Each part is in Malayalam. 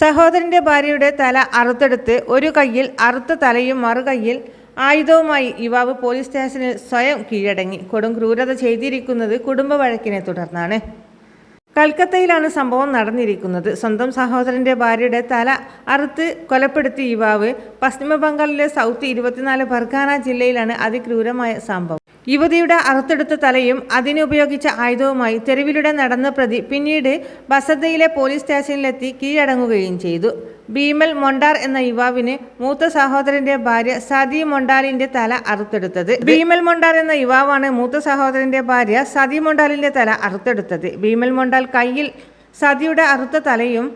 സഹോദരന്റെ ഭാര്യയുടെ തല അറുത്തെടുത്ത് ഒരു കയ്യിൽ അറുത്ത തലയും മറുകയ്യിൽ ആയുധവുമായി യുവാവ് പോലീസ് സ്റ്റേഷനിൽ സ്വയം കീഴടങ്ങി. കൊടും ക്രൂരത ചെയ്തിരിക്കുന്നത് കുടുംബ വഴക്കിനെ തുടർന്നാണ്. കൽക്കത്തയിലാണ് സംഭവം നടന്നിരിക്കുന്നത്. സ്വന്തം സഹോദരന്റെ ഭാര്യയുടെ തല അറുത്ത് കൊലപ്പെടുത്തിയ യുവാവ് പശ്ചിമ ബംഗാളിലെ സൗത്ത് ഇരുപത്തിനാല് ഫർഖാന ജില്ലയിലാണ് അതിക്രൂരമായ സംഭവം. യുവതിയുടെ അറുത്തെടുത്ത തലയും അതിനുപയോഗിച്ച ആയുധവുമായി തെരുവിലൂടെ നടന്ന പ്രതി പിന്നീട് ബസദയിലെ പോലീസ് സ്റ്റേഷനിലെത്തി കീഴടങ്ങുകയും ചെയ്തു. ഭീമൽ മൊണ്ടാർ എന്ന യുവാവിന് മൂത്ത സഹോദരന്റെ ഭാര്യ സതി മൊണ്ടാലിന്റെ തല അറുത്തെടുത്തത്. ഭീമൽ മൊണ്ടാർ എന്ന യുവാവാണ് മൂത്ത സഹോദരന്റെ ഭാര്യ സതി മൊണ്ടാലിന്റെ തല അറുത്തെടുത്തത്. ഭീമൽ മൊണ്ടാൽ കയ്യിൽ സതിയുടെ അറുത്ത തലയും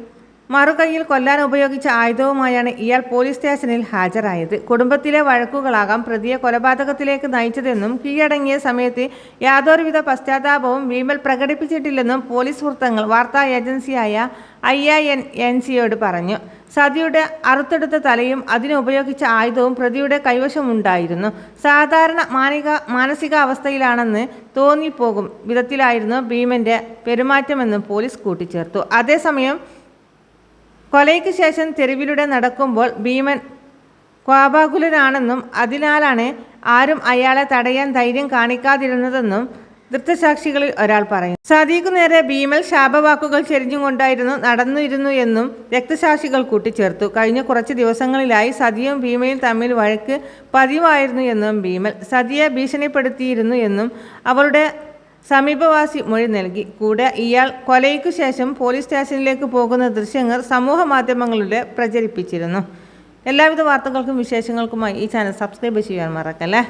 മറുകൈയിൽ കൊല്ലാൻ ഉപയോഗിച്ച ആയുധവുമായാണ് ഇയാൾ പോലീസ് സ്റ്റേഷനിൽ ഹാജരായത്. കുടുംബത്തിലെ വഴക്കുകളാകാം പ്രതിയെ കൊലപാതകത്തിലേക്ക് നയിച്ചതെന്നും കീഴടങ്ങിയ സമയത്ത് യാതൊരുവിധ പശ്ചാത്താപവും വീമൽ പ്രകടിപ്പിച്ചിട്ടില്ലെന്നും പോലീസ് വൃത്തങ്ങൾ വാർത്താ ഏജൻസിയായ ഐ ഐ എൻ എൻ സിയോട് പറഞ്ഞു. സതിയുടെ അറുത്തെടുത്ത തലയും അതിന് ഉപയോഗിച്ച ആയുധവും പ്രതിയുടെ കൈവശമുണ്ടായിരുന്നു. സാധാരണ മാനിക മാനസികാവസ്ഥയിലാണെന്ന് തോന്നിപ്പോകും വിധത്തിലായിരുന്നു ഭീമന്റെ പെരുമാറ്റമെന്നും പോലീസ് കൂട്ടിച്ചേർത്തു. അതേസമയം കൊലയ്ക്ക് ശേഷം തെരുവിലൂടെ നടക്കുമ്പോൾ ഭീമൻ കോപാകുലനാണെന്നും അതിനാലാണ് ആരും അയാളെ തടയാൻ ധൈര്യം കാണിക്കാതിരുന്നതെന്നും ദൃക്തസാക്ഷികളിൽ ഒരാൾ പറയും സദീഖു നേരെ ഭീമൽ ശാപവാക്കുകൾ ചെരിഞ്ഞുകൊണ്ടായിരുന്നു നടന്നിരുന്നു എന്നും രക്തസാക്ഷികൾ കൂട്ടിച്ചേർത്തു. കഴിഞ്ഞ കുറച്ച് ദിവസങ്ങളിലായി സതിയും ഭീമയും തമ്മിൽ വഴക്ക് പതിവായിരുന്നു എന്നും ഭീമൽ സതിയെ ഭീഷണിപ്പെടുത്തിയിരുന്നു എന്നും അവളുടെ സമീപവാസി മൊഴി നൽകി. കൂടെ ഇയാൾ കൊലയ്ക്കു ശേഷം പോലീസ് സ്റ്റേഷനിലേക്ക് പോകുന്ന ദൃശ്യങ്ങൾ സമൂഹ മാധ്യമങ്ങളിലൂടെ പ്രചരിപ്പിച്ചിരുന്നു. എല്ലാവിധ വാർത്തകൾക്കും വിശേഷങ്ങൾക്കുമായി ഈ ചാനൽ സബ്സ്ക്രൈബ് ചെയ്യാൻ മറക്കല്ലേ?